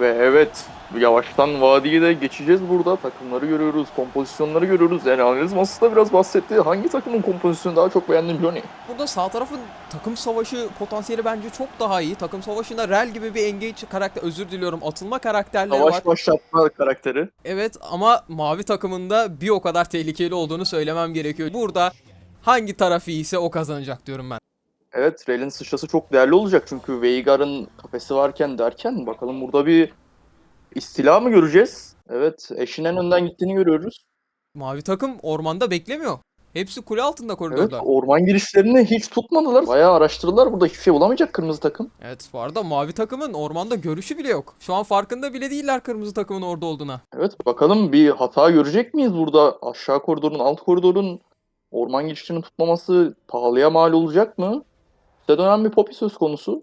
Ve evet yavaştan vadiye de geçeceğiz burada. Takımları görüyoruz, kompozisyonları görüyoruz. Yani analiz masası da biraz bahsetti. Hangi takımın kompozisyonu daha çok beğendin Johnny? Burada sağ tarafın takım savaşı potansiyeli bence çok daha iyi. Takım savaşında Rel gibi bir engage karakter, özür diliyorum atılma karakterleri var. Savaş başlatma karakteri. Evet ama mavi takımında bir o kadar tehlikeli olduğunu söylemem gerekiyor. Burada hangi taraf iyiyse o kazanacak diyorum ben. Evet, Rel'in sıçrası çok değerli olacak çünkü Veigar'ın kafesi varken derken bakalım burada bir istila mı göreceğiz? Evet, eşin en önden gittiğini görüyoruz. Mavi takım ormanda beklemiyor. Hepsi kule altında Evet, koridorda. orman girişlerini hiç tutmadılar. Bayağı araştırdılar. Burada hiçbir şey bulamayacak kırmızı takım. Evet bu arada mavi takımın ormanda görüşü bile yok. Şu an farkında bile değiller kırmızı takımın orada olduğuna. Evet, bakalım bir hata görecek miyiz burada? Aşağı koridorun, alt koridorun orman girişini tutmaması pahalıya mal olacak mı? Size dönen bir Poppy söz konusu.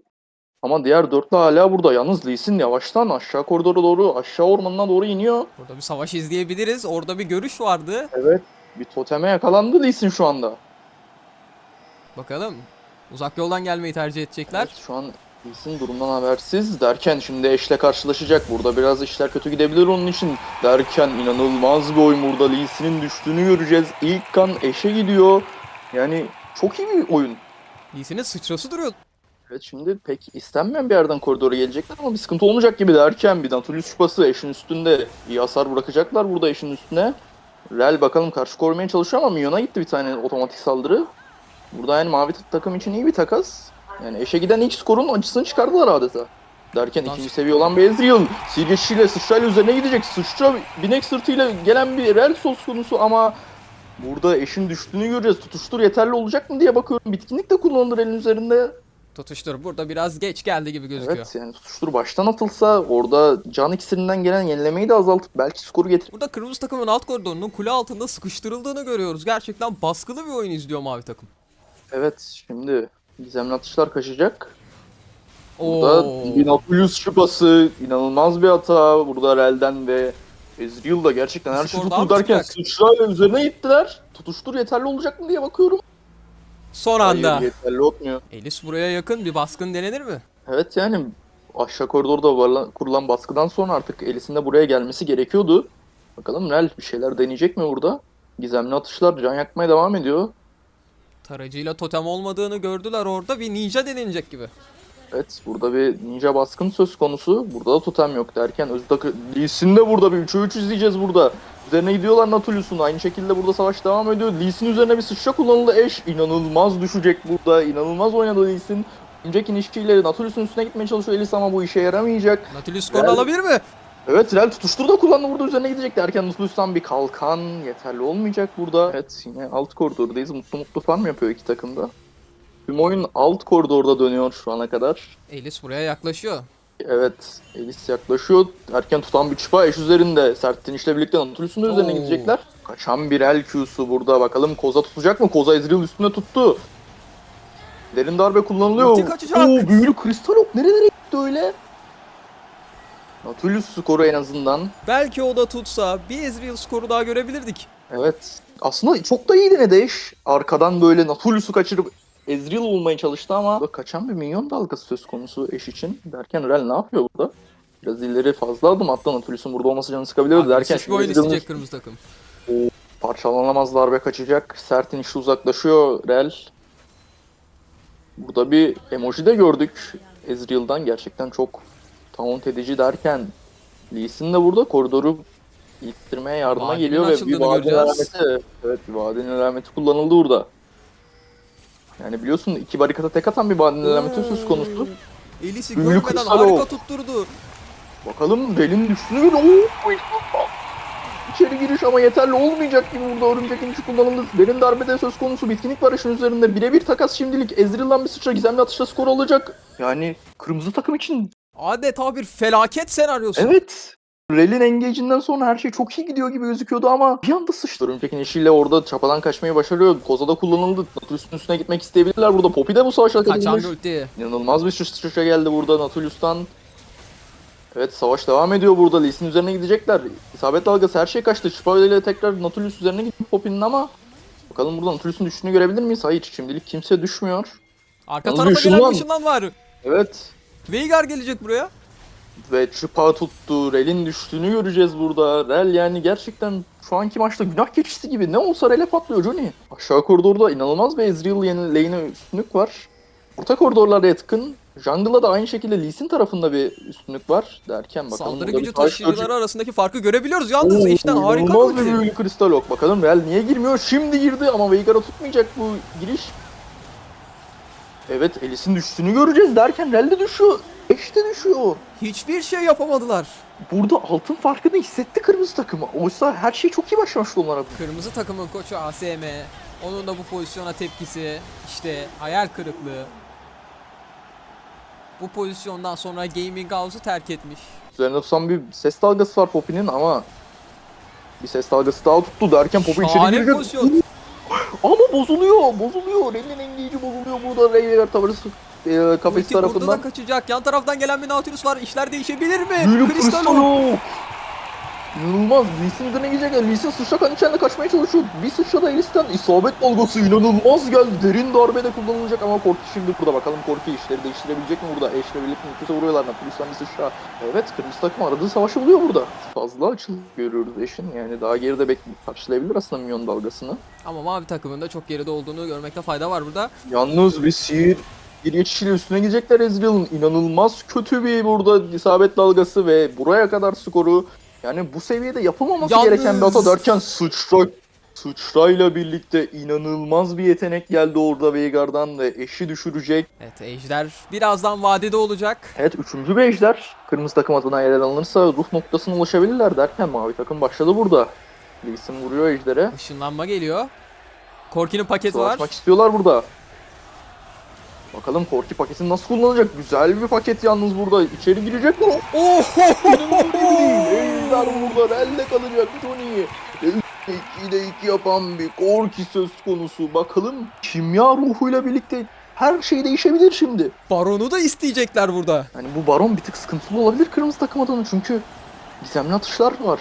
Ama diğer dörtlü hala burada. Yalnız Lee Sin yavaştan aşağı koridora doğru, aşağı ormanına doğru iniyor. Burada bir savaş izleyebiliriz. Orada bir görüş vardı. Evet. Bir toteme yakalandı Lee Sin şu anda. Bakalım. Uzak yoldan gelmeyi tercih edecekler. Evet, şu an Lee Sin durumdan habersiz derken şimdi Eş'le karşılaşacak. Burada biraz işler kötü gidebilir onun için. Derken inanılmaz bir oyun burada. Lee Sin'in düştüğünü göreceğiz. İlk kan Eş'e gidiyor. Yani çok iyi bir oyun. Lee'sinin sıçrası duruyor. Evet şimdi pek istenmeyen bir yerden koridora gelecekler ama bir sıkıntı olmayacak gibi derken bir Nautilus şupası eşin üstünde iyi hasar bırakacaklar burada eşin üstüne. Rel bakalım karşı korumaya çalışıyor ama Minyon'a gitti bir tane otomatik saldırı. Burada yani mavi takım için iyi bir takas. Yani eşe giden ilk skorun acısını çıkardılar adeta. Derken Buradan ikinci seviye olan bir Ezreal Sirgeçiyle sıçrayla üzerine gidecek. Sıçra binek sırtıyla gelen bir Rel söz konusu ama burada eşin düştüğünü göreceğiz. Tutuştur yeterli olacak mı diye bakıyorum. Bitkinlik de kullanılır elin üzerinde. Tutuştur. Burada biraz geç geldi gibi gözüküyor. Evet yani tutuştur baştan atılsa orada can iksirinden gelen yenilemeyi de azaltıp belki skoru getirir. Burada kırmızı takımın alt koridorunun kule altında sıkıştırıldığını görüyoruz. Gerçekten baskılı bir oyun izliyor mavi takım. Evet şimdi gizemli atışlar kaçacak. Burada Oo. Dinapulus şıpası inanılmaz bir hata. Burada Rel'den ve Ezreal da gerçekten her Skor şeyi daha mı derken çıkacak? sıçrayla üzerine gittiler. Tutuştur yeterli olacak mı diye bakıyorum. Son anda. Hayır yeterli olmuyor. Elis buraya yakın bir baskın denenir mi? Evet yani aşağı koridorda varla- kurulan baskıdan sonra artık Elis'in de buraya gelmesi gerekiyordu. Bakalım Rel bir şeyler deneyecek mi burada? Gizemli atışlar can yakmaya devam ediyor. Tarayıcıyla totem olmadığını gördüler orada bir ninja denenecek gibi. Evet burada bir ninja baskın söz konusu. Burada da totem yok derken öz takı Lee Sin de burada bir 3'e 3 izleyeceğiz burada. Üzerine gidiyorlar Natulus'un. Aynı şekilde burada savaş devam ediyor. Lee Sin üzerine bir sıçra kullanıldı. Eş inanılmaz düşecek burada. İnanılmaz oynadı Lee Sin. Önceki inişkiyle Natulus'un üstüne gitmeye çalışıyor Elis ama bu işe yaramayacak. Nautilus skorunu Rel- alabilir mi? Evet Rel tutuştur da kullandı burada üzerine gidecek derken Natulus'tan bir kalkan yeterli olmayacak burada. Evet yine alt koridordayız. Mutlu mutlu farm yapıyor iki takımda. Tüm oyun alt koridorda dönüyor şu ana kadar. Elis buraya yaklaşıyor. Evet, Elis yaklaşıyor. Erken tutan bir çıpa eş üzerinde. Sert dinişle birlikte Nautilus'un da üzerine gidecekler. Kaçan bir el Q'su burada. Bakalım Koza tutacak mı? Koza Ezreal üstüne tuttu. Derin darbe kullanılıyor. Ulti kaçacak. Oo, büyülü kristal ok. Nerelere gitti öyle? Nautilus skoru en azından. Belki o da tutsa bir Ezreal skoru daha görebilirdik. Evet. Aslında çok da iyi denedi eş. Arkadan böyle Nautilus'u kaçırıp Ezreal olmaya çalıştı ama kaçan bir minyon dalgası söz konusu eş için. Derken Rel ne yapıyor burada? Biraz ileri fazla adım attı Nautilus'un burada olması canı sıkabiliyordu derken Agresif bir oyun Ezreal'ın isteyecek kırmızı takım. parçalanamaz darbe kaçacak. Sert inişte uzaklaşıyor Rel. Burada bir emoji de gördük Ezreal'dan. Gerçekten çok taunt edici derken Lee Sin de burada koridoru ittirmeye yardıma Vadinin geliyor ve bir vadinin göreceğiz. alameti, evet bir vadinin alameti kullanıldı burada. Yani biliyorsun iki barikata tek atan bir alameti söz konusu. Elis'i Büyülü görmeden harika tutturdu. Bakalım Rel'in düştüğünü göre ooo İçeri giriş ama yeterli olmayacak gibi burada örümcek inişi kullanıldı. Derin darbede söz konusu bitkinlik var işin üzerinde. Birebir takas şimdilik. Ezreal'dan bir sıçra gizemli atışla skor alacak. Yani kırmızı takım için Adeta bir felaket senaryosu. evet. Rel'in engage'inden sonra her şey çok iyi gidiyor gibi gözüküyordu ama bir anda sıçtı. Örümcek inişiyle orada çapadan kaçmayı başarıyor. Koza'da kullanıldı. Natulus'un üstüne gitmek isteyebilirler burada. Poppy de bu savaşa Kaçan katılmış. İnanılmaz bir sıçra geldi burada Natulus'tan. Evet savaş devam ediyor burada. Lee Sin üzerine gidecekler. İsabet dalgası her şey kaçtı. Çıpa ile tekrar Nautilus üzerine gitti Poppy'nin ama bakalım burada Nautilus'un düştüğünü görebilir miyiz? Hayır şimdilik kimse düşmüyor. Arka Yalnız tarafa gelen bir ışınlan var. Evet. Veigar gelecek buraya. Ve çıpa tuttu. Rel'in düştüğünü göreceğiz burada. Rel yani gerçekten şu anki maçta günah keçisi gibi. Ne olsa Rel'e patlıyor Johnny. Aşağı koridorda inanılmaz bir Ezreal yeni lane'e üstünlük var. Orta koridorlara yatkın. Jungle'a da aynı şekilde Lee Sin tarafında bir üstünlük var derken bakalım. Saldırı gücü taşıyıcıları arasındaki farkı görebiliyoruz. Yalnız Oo, işten harika bir bir büyülü kristal ok. Bakalım Real niye girmiyor? Şimdi girdi ama Veigar'a tutmayacak bu giriş. Evet Elis'in düştüğünü göreceğiz derken Real de düşüyor. Eş de düşüyor. Hiçbir şey yapamadılar. Burada altın farkını hissetti kırmızı takımı. Oysa her şey çok iyi başlamıştı onlara. Kırmızı takımın koçu ASM. Onun da bu pozisyona tepkisi. işte hayal kırıklığı. Bu pozisyondan sonra Gaming House'u terk etmiş. Üzerine tutan bir ses dalgası var Poppy'nin ama bir ses dalgası daha tuttu derken Poppy içeri girecek. pozisyon. Ama bozuluyor, bozuluyor. Real'in engeyici bozuluyor burada Veigar tavırı e, kafesi Ulti burada tarafından. da kaçacak. Yan taraftan gelen bir Nautilus var. İşler değişebilir mi? Büyülü Kristal kristal ok. ok. İnanılmaz. Lee Sin üzerine gidecek. Lee Sin sıçrakan içeride kaçmaya çalışıyor. Bir sıçrada Elis'ten isabet dalgası inanılmaz geldi. Derin darbe de kullanılacak ama Korki şimdi burada. Bakalım Korki işleri değiştirebilecek mi burada? Eşle birlikte nüfusa vuruyorlar. Natulus'tan bir sıçra. Evet kırmızı takım aradığı savaşı buluyor burada. Fazla açıl görüyoruz eşin. Yani daha geride bek karşılayabilir aslında minyon dalgasını. Ama mavi takımın da çok geride olduğunu görmekte fayda var burada. Yalnız bir sihir bir geçişiyle üstüne gidecekler Ezreal'ın. İnanılmaz kötü bir burada isabet dalgası ve buraya kadar skoru yani bu seviyede yapılmaması Yalnız- gereken bir hata derken sıçra sıçrayla birlikte inanılmaz bir yetenek geldi orada Veigar'dan ve eşi düşürecek. Evet Ejder birazdan vadede olacak. Evet üçüncü bir ejder. Kırmızı takım adına yer alınırsa ruh noktasına ulaşabilirler derken mavi takım başladı burada. Lee Sin vuruyor ejdere. Işınlanma geliyor. Korki'nin paketi var. Savaşmak istiyorlar burada. Bakalım Korki paketini nasıl kullanacak? Güzel bir paket yalnız burada. İçeri girecek mi? Oh! Ejder burada elde kalacak Johnny. 2'de 2 yapan bir Korki söz konusu. Bakalım kimya ruhuyla birlikte her şey değişebilir şimdi. Baron'u da isteyecekler burada. Yani bu baron bir tık sıkıntılı olabilir kırmızı takım adına çünkü gizemli atışlar var.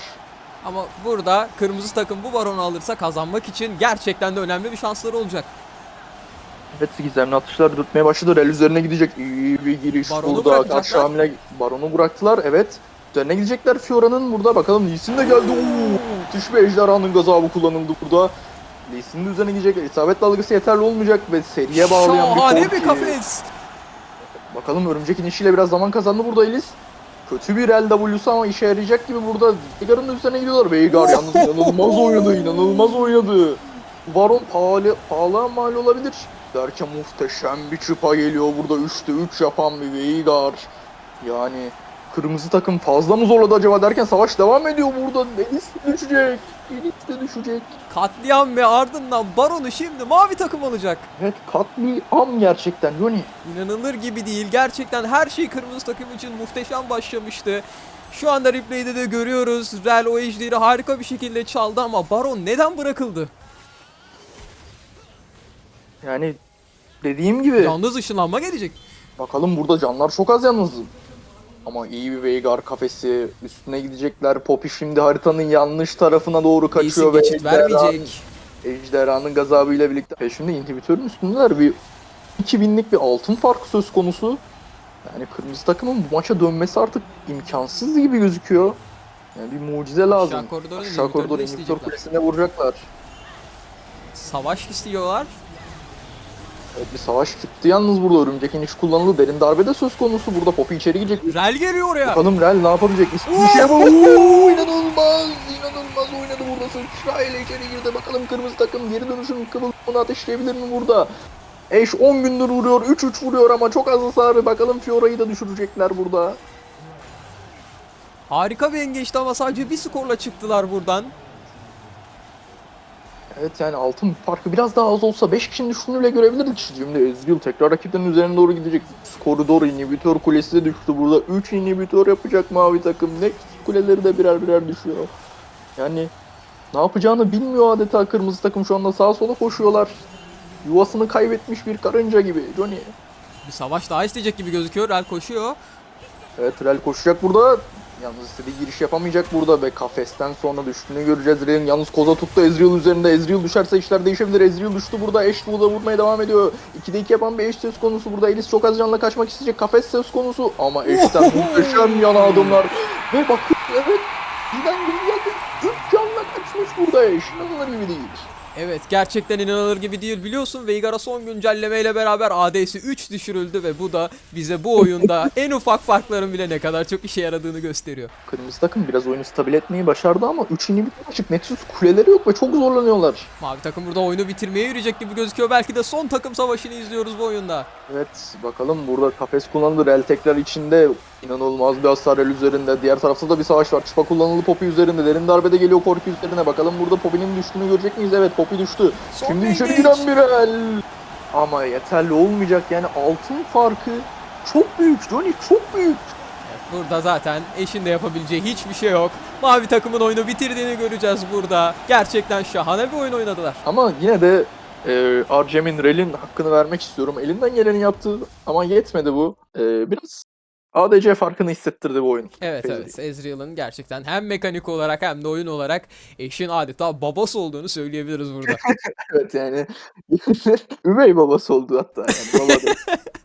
Ama burada kırmızı takım bu baronu alırsa kazanmak için gerçekten de önemli bir şansları olacak. Evet gizemli atışlar dürtmeye başladı. Rel üzerine gidecek. İyi bir giriş Baronu burada. Karşı hamle baronu bıraktılar. Evet. Üzerine gidecekler Fiora'nın burada. Bakalım Lee Sin de geldi. Oo, müthiş bir ejderhanın gazabı kullanıldı burada. Lee Sin'in de üzerine gidecek. İsabet dalgası yeterli olmayacak ve seriye bağlayan Şahane bir bir Korki. kafes. Bakalım örümcek inişiyle biraz zaman kazandı burada Elis. Kötü bir el W'su ama işe yarayacak gibi burada Veigar'ın üzerine gidiyorlar. Veigar yalnız inanılmaz oynadı, inanılmaz oynadı. Baron pahalı, pahalı mal olabilir. Derken muhteşem bir çıpa geliyor burada 3'te 3 yapan bir Veigar. Yani kırmızı takım fazla mı zorladı acaba derken savaş devam ediyor burada. Elis de düşecek. Elis de düşecek. Katliam ve ardından baronu şimdi mavi takım alacak. Evet katliam gerçekten Johnny. İnanılır gibi değil. Gerçekten her şey kırmızı takım için muhteşem başlamıştı. Şu anda replay'de de görüyoruz. Rel o ejderi harika bir şekilde çaldı ama Baron neden bırakıldı? Yani dediğim gibi. Yalnız ışınlanma gelecek. Bakalım burada canlar çok az yalnız. Ama iyi bir Veigar kafesi. Üstüne gidecekler. Poppy şimdi haritanın yanlış tarafına doğru kaçıyor. Kaçıyor geçit vermeyecek. Ejderhanın gazabıyla birlikte. Ve şimdi inhibitörün üstündeler. Bir 2000'lik bir altın farkı söz konusu. Yani kırmızı takımın bu maça dönmesi artık imkansız gibi gözüküyor. Yani bir mucize lazım. Aşağı koridorun Aşağı inhibitörünü koridor de inhibitör kulesine vuracaklar. Savaş istiyorlar. Evet bir savaş çıktı yalnız burada. Örümcek iniş kullanıldı. Derin darbe de söz konusu. Burada Poppy içeri girecek. Rel geliyor oraya. Bakalım Real ne yapabilecek? Bir şey yapalım. Oo, inanılmaz, inanılmaz oynadı burada. Sıçrayla içeri girdi. Bakalım kırmızı takım geri dönüşün kıvılcımını ateşleyebilir mi burada? Eş 10 gündür vuruyor, 3-3 vuruyor ama çok az hasarı. Bakalım Fiora'yı da düşürecekler burada. Harika bir engeçti ama sadece bir skorla çıktılar buradan. Evet yani altın farkı biraz daha az olsa 5 kişinin düştüğünü bile görebilirdik. Şimdi tekrar rakiplerin üzerine doğru gidecek. Koridor inhibitör kulesi de düştü burada. 3 inhibitör yapacak mavi takım. Next kuleleri de birer birer düşüyor. Yani ne yapacağını bilmiyor adeta kırmızı takım şu anda sağa sola koşuyorlar. Yuvasını kaybetmiş bir karınca gibi Johnny. Bir savaş daha isteyecek gibi gözüküyor. Rel koşuyor. Evet Rel koşacak burada. Yalnız istediği giriş yapamayacak burada ve kafesten sonra düştüğünü göreceğiz. Rey'in yalnız koza tuttu Ezreal üzerinde. Ezreal düşerse işler değişebilir. Ezreal düştü burada. Ashe burada vurmaya devam ediyor. 2'de 2 yapan bir Ashe söz konusu burada. Elis çok az canla kaçmak isteyecek. Kafes söz konusu ama Ashe'den muhteşem yana adımlar. Ve bakın evet. Birden geri geldi. 3 canla kaçmış burada Ashe. İnanılır gibi değil. Evet gerçekten inanılır gibi değil biliyorsun Veigar'a son güncellemeyle beraber AD'si 3 düşürüldü ve bu da bize bu oyunda en ufak farkların bile ne kadar çok işe yaradığını gösteriyor. Kırmızı takım biraz oyunu stabil etmeyi başardı ama 3 inhibitor açık. Nexus kuleleri yok ve çok zorlanıyorlar. Mavi takım burada oyunu bitirmeye yürüyecek gibi gözüküyor. Belki de son takım savaşını izliyoruz bu oyunda. Evet bakalım burada kafes kullanılır. El tekrar içinde inanılmaz bir hasar el üzerinde. Diğer tarafta da bir savaş var. Çıpa kullanıldı Poppy üzerinde. Derin darbede geliyor Korki üzerine. Bakalım burada Poppy'nin düştüğünü görecek miyiz? Evet Poppy düştü. Son Şimdi içeri giren bir el. Ama yeterli olmayacak yani altın farkı çok büyük Johnny çok büyük. Burada zaten eşin de yapabileceği hiçbir şey yok. Mavi takımın oyunu bitirdiğini göreceğiz burada. Gerçekten şahane bir oyun oynadılar. Ama yine de e, Arjem'in Rel'in hakkını vermek istiyorum. Elinden geleni yaptı ama yetmedi bu. E, biraz ADC farkını hissettirdi bu oyun. Evet evet Ezreal'ın gerçekten hem mekanik olarak hem de oyun olarak eşin adeta babası olduğunu söyleyebiliriz burada. Evet yani üvey babası oldu hatta yani baba.